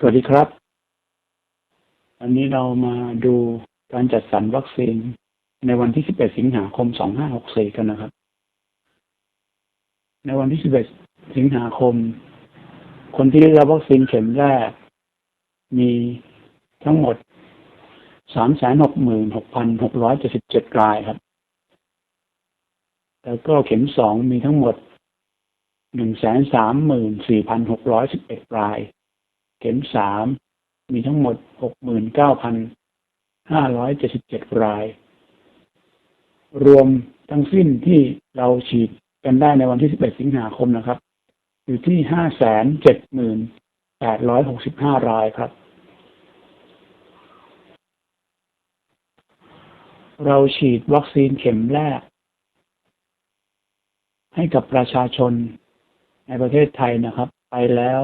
สวัสดีครับ อันนี้เรามาดูการจัดสรรวัคซีนในวันที่ 11 สิงหาคม 2564 กันนะครับ ในวันที่ 11 สิงหาคม คนที่ได้รับวัคซีนเข็มแรก มีทั้งหมด 366,677 รายครับ แล้วก็เข็มสองมีทั้งหมด 134,611 ราย เข็มสามมีทั้งหมด 69,577 ราย รวมทั้งสิ้นที่เราฉีดกันได้ในวันที่ 11 สิงหาคมนะครับ อยู่ที่ 570,865 รายครับ เราฉีดวัคซีนเข็มแรก ให้กับประชาชนในประเทศไทยนะครับ ไปแล้ว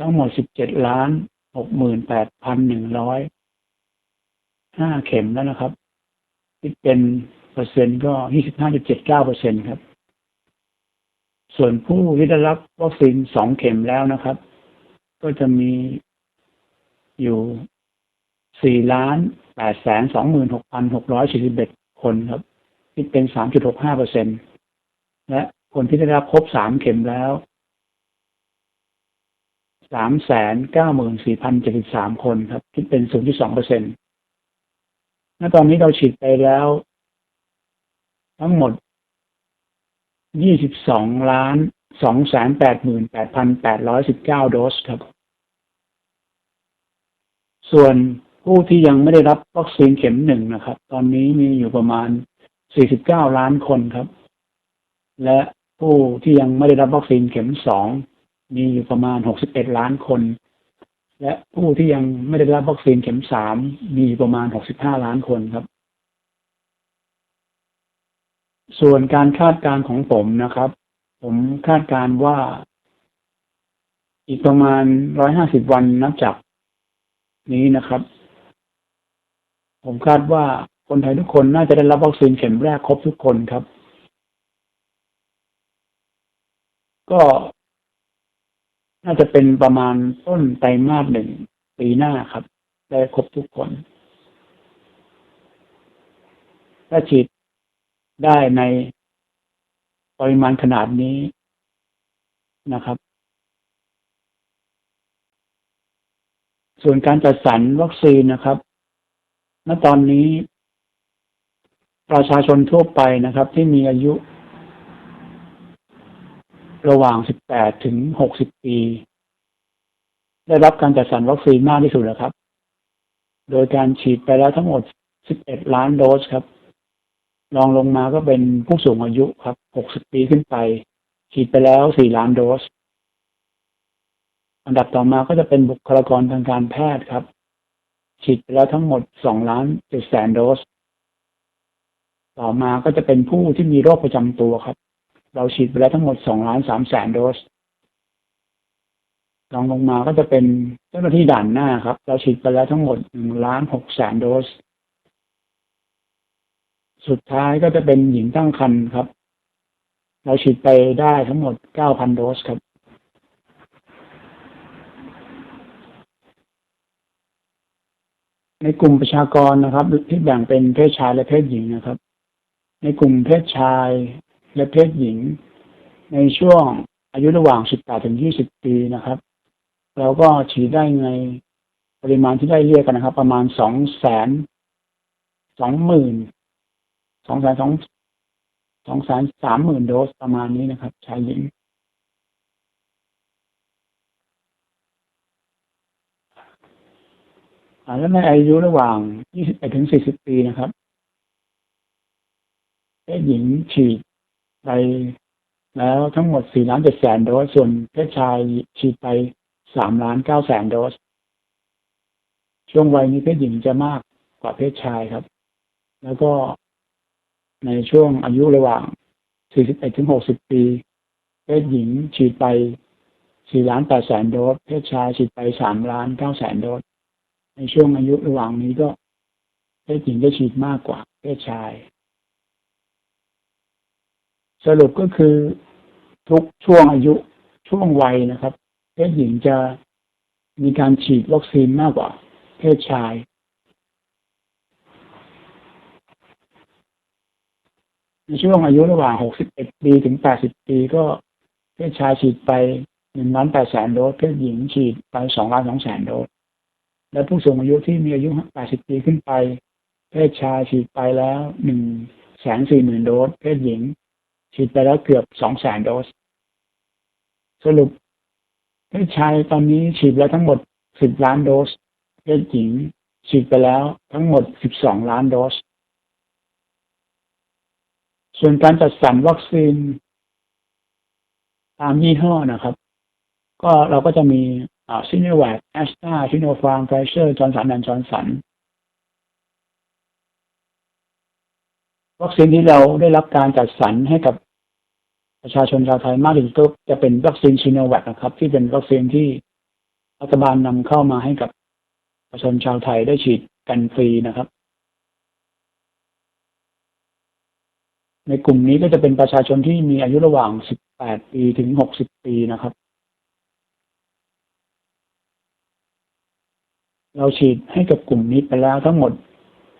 ทั้งหมด17ล้าน68,100 5เข็มแล้วนะครับคิดเป็นเปอร์เซ็นต์ก็25.79เปอร์เซ็นครับ ส่วนผู้ที่ได้รับวัคซีน2เข็มแล้วนะครับ ก็จะมีอยู่4ล้าน826,641คนครับคิดเป็น3.65เปอร์เซ็นและคนที่ได้รับครบ3เข็มแล้ว สามแสนเก้าหมื่นสี่พันเจ็ดสิบสามคนครับ คิดเป็นศูนย์จุดสองเปอร์เซ็นต์ณตอนนี้เราฉีดไปแล้ว ทั้งหมดยี่สิบสองล้านสองแสนแปดหมื่นแปดพันแปดร้อยสิบเก้าโดสครับ ส่วนผู้ที่ยังไม่ได้รับวัคซีนเข็มหนึ่งนะครับ ตอนนี้มีอยู่ประมาณสี่สิบเก้าล้านคนครับ และผู้ที่ยังไม่ได้รับวัคซีนเข็มสอง มีอยู่ประมาณ 61 ล้านคน และผู้ที่ยังไม่ได้รับวัคซีนเข็มสามมีประมาณ 65 ล้านคนครับ ส่วนการคาดการณ์ของผมนะครับ ผมคาดการณ์ว่า อีกประมาณ 150 วันนับจากนี้นะครับ ผมคาดว่าคนไทยทุกคนน่าจะได้รับวัคซีนเข็มแรกครบทุกคนครับ ก็ น่าจะเป็นประมาณต้นไตรมาสหนึ่งปีหน้าครับ ได้ครบทุกคน ถ้าฉีดได้ในปริมาณขนาดนี้นะครับ ส่วนการจัดสรรวัคซีนนะครับ ณ ตอนนี้ ประชาชนทั่วไปนะครับ ที่มีอายุ ระหว่าง 18 ถึง 60 ปี ได้รับการจัดสรรวัคซีนมากที่สุดแล้วครับ โดยการฉีดไปแล้วทั้งหมด 11 ล้านโดสครับ รองลงมาก็เป็นผู้สูงอายุครับ 60 ปีขึ้นไป ฉีดไปแล้ว 4 ล้านโดส อันดับต่อมาก็จะเป็นบุคลากรทางการแพทย์ครับ ฉีดไปแล้วทั้งหมด 2 ล้าน7แสนโดส ต่อมาก็จะเป็นผู้ที่มีโรคประจำตัวครับ เราฉีดไปแล้วทั้งหมดสองล้านสามแสนโดสลองลงมาก็จะเป็นเจ้าหน้าที่ด่านหน้าครับ เราฉีดไปแล้วทั้งหมดหนึ่งล้านหกแสนโดส สุดท้ายก็จะเป็นหญิงตั้งครรภ์ครับ เราฉีดไปได้ทั้งหมดเก้าพันโดสครับ ในกลุ่มประชากรนะครับ ที่แบ่งเป็นเพศชายและเพศหญิงนะครับ ในกลุ่มเพศชาย และเพศหญิง ในช่วงอายุระหว่าง 18 ถึง 20 ปีนะครับ เราก็ฉีดได้ในปริมาณที่ได้เรียกกันนะครับ ประมาณ2แสน2หมื่น2แสน2 2แสน3หมื่นโดสประมาณนี้นะครับ ชายหญิงแล้วในอายุระหว่าง 21 ถึง 40 ปีนะครับเพศหญิงฉีด ไปแล้วทั้งหมด4ล้าน7แสนโดส ส่วนเพศชายฉีดไป3ล้าน9แสนโดส ช่วงวัยนี้เพศหญิงจะมากกว่าเพศชายครับ แล้วก็ในช่วงอายุระหว่าง 41 ถึง 60 ปี เพศหญิงฉีดไป 4 ล้าน 8 แสนโดส เพศชายฉีดไป 3 ล้าน 9 แสนโดส ในช่วงอายุระหว่างนี้ก็ เพศหญิงจะฉีดมากกว่าเพศชาย สรุปก็คือทุกช่วงอายุช่วงวัยนะครับ เพศหญิงจะมีการฉีดวัคซีนมากกว่า เพศชาย ในช่วงอายุระหว่าง 61 ปีถึง 80 ปีก็เพศชายฉีดไป1ล้าน8แสนโดส เพศหญิงฉีดไป2ล้าน2แสนโดส และผู้สูงอายุที่มีอายุ 80 ปีขึ้นไป เพศชายฉีดไปแล้ว1แสน4หมื่นโดส เพศหญิง ฉีดไปแล้วเกือบ2แสนโดส สรุปเพศชายตอนนี้ฉีดแล้วทั้งหมด10ล้านโดสเพศหญิงฉีดไปแล้วทั้งหมด12ล้านโดส ส่วนการจัดสรรวัคซีน ตามยี่ห้อนะครับ ก็เราก็จะมีซิโนแวคแอสตราซิโนฟาร์มไฟเซอร์จอร์นสันแอนจอร์นสัน วัคซีนที่เราได้รับการจัดสรรให้กับประชาชนชาวไทยมากที่สุดก็จะเป็นวัคซีนซิโนแวคนะครับ ที่เป็นวัคซีนที่รัฐบาลนำเข้ามาให้กับประชาชนชาวไทยได้ฉีดกันฟรีนะครับ ในกลุ่มนี้ก็จะเป็นประชาชนที่มีอายุระหว่าง 18 ปีถึง 60 ปีนะครับ เราฉีดให้กับกลุ่มนี้ไปแล้วทั้งหมด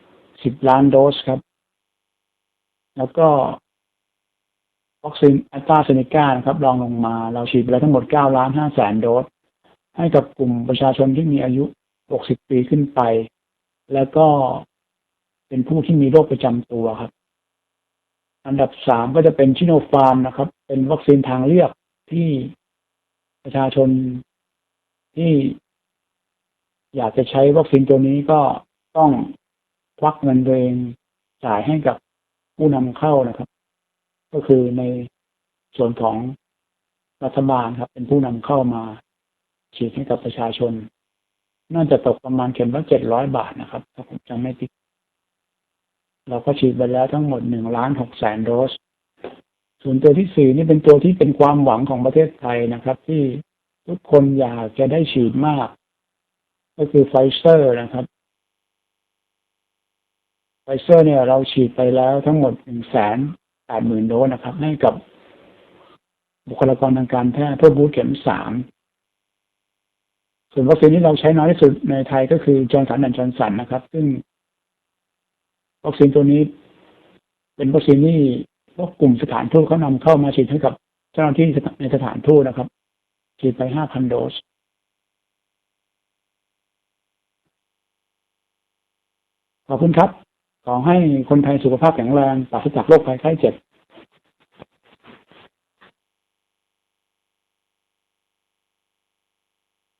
10 ล้านโดสครับ แล้วก็วัคซีนแอสตราเซเนกานะครับรองลงมา เราฉีดไปแล้วทั้งหมด 9 ล้าน 5 แสนโดส ให้กับกลุ่มประชาชนที่มีอายุ 60 ปีขึ้นไป แล้วก็เป็นผู้ที่มีโรคประจำตัวครับ อันดับสามก็จะเป็นชิโนฟาร์มนะครับ เป็นวัคซีนทางเลือกที่ประชาชนที่อยากจะใช้วัคซีนตัวนี้ก็ต้องควักเงินตัวเองจ่ายให้กับ ผู้นำเข้านะครับ ก็คือในส่วนของรัฐบาลครับ เป็นผู้นำเข้ามาฉีดให้กับประชาชน น่าจะตกประมาณเข็มละเจ็ดร้อยบาทนะครับ ถ้าผมจำไม่ผิดเราก็ฉีดไปแล้วทั้งหมดหนึ่งล้านหกแสนโดส ส่วนตัวที่สี่นี่เป็นตัวที่เป็นความหวังของประเทศไทยนะครับ ที่ทุกคนอยากจะได้ฉีดมาก ก็คือไฟเซอร์นะครับ เซอร์เนี่ยเราฉีดไปแล้วทั้งหมดหนึ่งแสนแปดหมื่นโดสนะครับ ให้กับบุคลากรทางการแพทย์เพื่อบูสเข็มสามส่วนวัคซีนที่เราใช้น้อยที่สุดในไทยก็คือจอร์นสันแอนด์จอร์นสันนะครับ ซึ่งวัคซีนตัวนี้เป็นวัคซีนที่พวกกลุ่มสถานทูตเขานำเข้ามาฉีดให้กับเจ้าหน้าที่ในสถานทูตนะครับ ฉีดไปห้าพันโดสขอบคุณครับ ขอให้คนไทยสุขภาพแข็งแรงปราศจากโรคภัยไข้เจ็บ